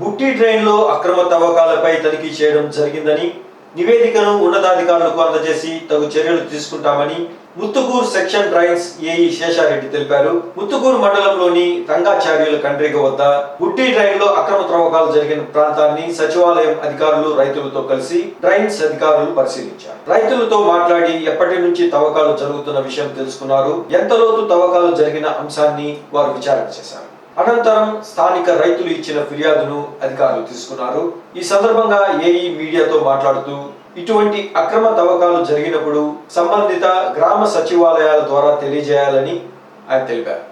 బుట్టి ట్రైన్లో అక్రమ తవ్వకాలపై తనిఖీ చేయడం జరిగిందని నివేదికను ఉన్నతాధికారులకు అందజేసి తగు చర్యలు తీసుకుంటామని Muthukur section drains AE Seshareddy తెలిపారు. ముత్తుకూరు మండలంలోని రంగాచార్యుల కండ్రిగ వద్ద బుట్టి డ్రైన్లో అక్రమ త్రవ్వకాలు జరిగిన ప్రాంతాన్ని సచివాలయం అధికారులు రైతులతో కలిసి డ్రైన్స్ అధికారులు పరిశీలించారు. రైతులతో మాట్లాడి ఎప్పటి నుంచి తవ్వకాలు జరుగుతున్న విషయం తెలుసుకున్నారు. ఎంత లోతు తవ్వకాలు జరిగిన అంశాన్ని వారు విచారణ చేశారు. అనంతరం స్థానిక రైతులు ఇచ్చిన ఫిర్యాదును అధికారులు తీసుకున్నారు. ఈ సందర్భంగా ఏఈ మీడియాతో మాట్లాడుతూ ఇటువంటి అక్రమ తవ్వకాలు జరిగినప్పుడు సంబంధిత గ్రామ సచివాలయాల ద్వారా తెలియజేయాలని ఆయన తెలిపారు.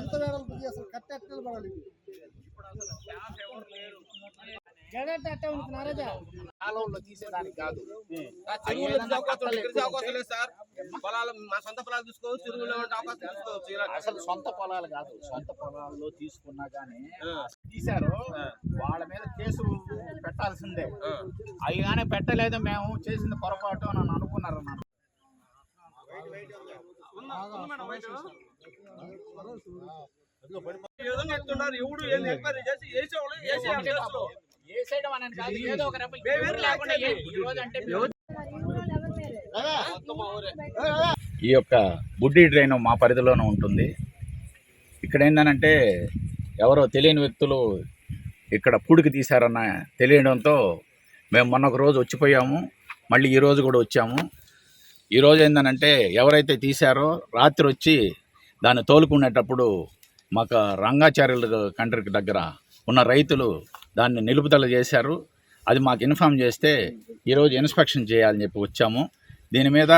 ఎంత వేడలు అసలు కట్టెట్టలు పడాలి. తీసేదానికి కాదు. అవకాశం లేదు సార్. పొలాలు మా సొంత పొలాలు తీసుకోవచ్చు చెరువులో ఉంటే అవకాశం తీసుకోవచ్చు ఇలా అసలు సొంత పొలాలు కాదు. సొంత పొలాల్లో తీసుకున్నా గానీ తీశారు. వాళ్ళ మీద కేసు పెట్టాల్సిందే. అవి కానీ పెట్టలేదు మేము చేసింది పొరపాటు అని అనుకున్నారు నన్ను. ఎవడు ఏం ఎంక్వైరీ చేసి వేసేవాళ్ళు వేసేయాలి కేసులు. వేసేయడం అనేది కాదు ఏదో ఒక రకం మేము ఎవరు లేకుండా ఏ- ఈ రోజు అంటే యొక్క బుడ్డి డ్రైన్ మా పరిధిలోనే ఉంటుంది. ఇక్కడ ఏంటంటే ఎవరో తెలియని వ్యక్తులు ఇక్కడ పూడికి తీశారన్న తెలియడంతో మేము మొన్న ఒక రోజు వచ్చిపోయాము. మళ్ళీ ఈ రోజు కూడా వచ్చాము. ఈరోజు ఏంటంటే ఎవరైతే తీశారో రాత్రి వచ్చి దాన్ని తోలుకునేటప్పుడు మాకు రంగాచార్యుల కంట్రీకి దగ్గర ఉన్న రైతులు దాన్ని నిలుపుదల చేశారు. అది మాకు ఇన్ఫామ్ చేస్తే ఈరోజు ఇన్స్పెక్షన్ చేయాలని చెప్పి వచ్చాము. దీని మీద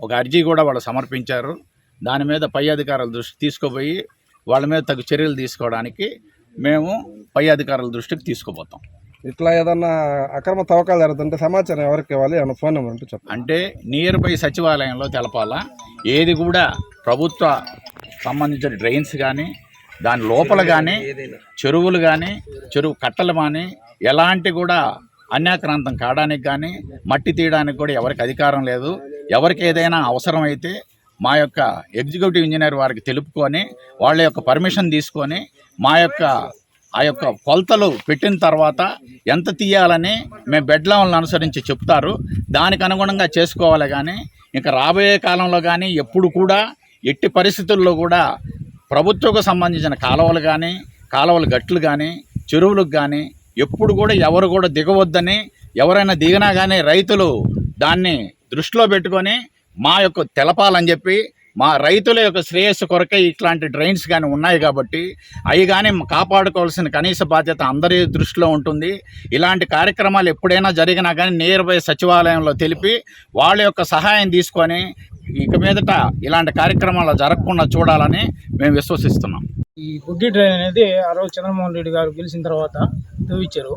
ఒక అర్జీ కూడా వాళ్ళు సమర్పించారు. దాని మీద పై అధికారుల దృష్టికి తీసుకుపోయి వాళ్ళ మీద తగు చర్యలు తీసుకోవడానికి మేము పై అధికారుల దృష్టికి తీసుకుపోతాం. ఇట్లా ఏదన్నా అక్రమ తవ్వకాలు జరుగుతుంటే సమాచారం ఎవరికి ఇవ్వాలి? ఏమన్నా ఫోన్ నెంబర్ ఉంటే చెప్పండి. అంటే నియర్ బై సచివాలయంలో తెలపాలా? ఏది కూడా ప్రభుత్వ సంబంధించిన డ్రైన్స్ కానీ దాని లోపల కానీ చెరువులు కానీ చెరువు కట్టలు కానీ ఎలాంటి కూడా అన్యాక్రాంతం కావడానికి కానీ మట్టి తీయడానికి కూడా ఎవరికి అధికారం లేదు. ఎవరికి ఏదైనా అవసరమైతే మా యొక్క ఎగ్జిక్యూటివ్ ఇంజనీర్ వారికి తెలుపుకొని వాళ్ళ యొక్క పర్మిషన్ తీసుకొని మా యొక్క ఆ యొక్క కొలతలు పెట్టిన తర్వాత ఎంత తీయాలని మేము బెడ్ లెవెల్ని అనుసరించి చెప్తారు. దానికి అనుగుణంగా చేసుకోవాలి కానీ ఇంకా రాబోయే కాలంలో కానీ ఎప్పుడు కూడా ఎట్టి పరిస్థితుల్లో కూడా ప్రభుత్వకు సంబంధించిన కాలువలు కానీ కాలువలు గట్లు కానీ చెరువులకు కానీ ఎప్పుడు కూడా ఎవరు కూడా దిగవద్దని ఎవరైనా దిగినా కానీ రైతులు దాన్ని దృష్టిలో పెట్టుకొని మా యొక్క తెలపాలని చెప్పి మా రైతుల యొక్క శ్రేయస్సు కొరకే ఇట్లాంటి డ్రైన్స్ కానీ ఉన్నాయి కాబట్టి అవి కానీ కాపాడుకోవాల్సిన కనీస బాధ్యత అందరి దృష్టిలో ఉంటుంది. ఇలాంటి కార్యక్రమాలు ఎప్పుడైనా జరిగినా కానీ నియర్ బై సచివాలయంలో తెలిపి వాళ్ళ యొక్క సహాయం తీసుకొని ఇక మీదట ఇలాంటి కార్యక్రమాలు జరగకుండా చూడాలని మేము విశ్వసిస్తున్నాం. ఈ బుగ్గి ట్రైన్ అనేది ఆ రోజు చంద్రమోహన్ రెడ్డి గారు గెలిచిన తర్వాత తవ్వించారు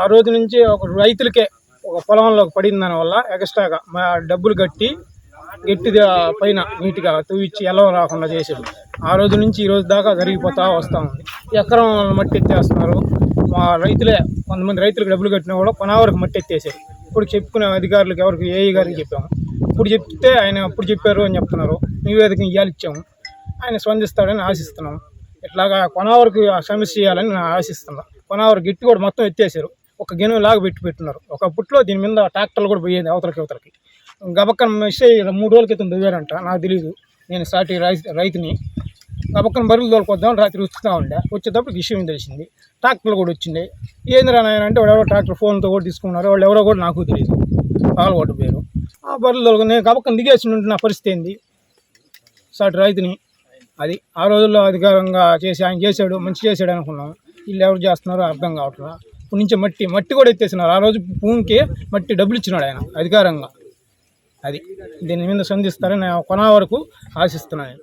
ఆ రోజు నుంచి ఒక రైతులకే ఒక పొలంలోకి పడిన దాని వల్ల ఎక్స్ట్రాగా మా డబ్బులు కట్టి గట్టి పైన నీట్గా తవ్విచ్చి ఎలవ రాకుండా చేశారు. ఆ రోజు నుంచి ఈ రోజు దాకా జరిగిపోతా వస్తూ ఉంది. ఎకరం మట్టి ఎత్తేస్తున్నారు. మా రైతులే కొంతమంది రైతులకు డబ్బులు కట్టినా కూడా కొనవరకు మట్టి ఎత్తేసారు. ఇప్పుడు చెప్పుకునే అధికారులకు ఎవరికి ఏఈ గారికి చెప్పాము. ఇప్పుడు చెప్తే ఆయన అప్పుడు చెప్పారు అని చెప్తున్నారు. నివేదిక ఇవ్వాలి ఇచ్చాము. ఆయన స్పందిస్తాడని ఆశిస్తున్నాం. ఇట్లాగా కొనవరకు ఆ సమస్య చేయాలని నేను ఆశిస్తున్నా. కొనవరకు గిట్టి కూడా మొత్తం ఎత్తేసారు. ఒక గిన్నె లాగా పెట్టి పెట్టున్నారు. పుట్లో దీని మీద ట్రాక్టర్లు కూడా పోయేది అవతలకి అవతలకి. గబక్కన మిస్ మూడు రోజుల క్రితం దిగారంట నాకు తెలియదు నేను సాటి రైతుని. గబక్కన బరువులు తోలుకొద్దాం రాత్రి వస్తూ ఉండే. వచ్చేటప్పుడు విషయం తెలిసింది? ట్రాక్టర్లు కూడా వచ్చింది ఏందిరా నాయన అంటే వాడు ఎవరో ట్రాక్టర్ ఫోన్తో కూడా తీసుకున్నారు వాళ్ళు ఎవరో కూడా నాకు తెలియదు పాల్గొట్టు పేరు బర్రెలు నేను గబక్కన దిగేసి ఉంటే నా పరిస్థితి ఏంది? సాటి రైతుని. అది ఆ రోజుల్లో అధికారంగా చేసి ఆయన చేశాడు మంచి చేశాడు అనుకున్నాం. వీళ్ళు ఎవరు చేస్తున్నారో అర్థం కావట్లేదు ఇప్పుడు నుంచి మట్టి మట్టి కూడా ఎత్తేసినారు. ఆ రోజు భూమికి మట్టి డబ్బులు ఇచ్చినాడు ఆయన అధికారంగా. అది దీని మీద సంధిస్తారని కొనా కొన వరకు ఆశిస్తున్నాను.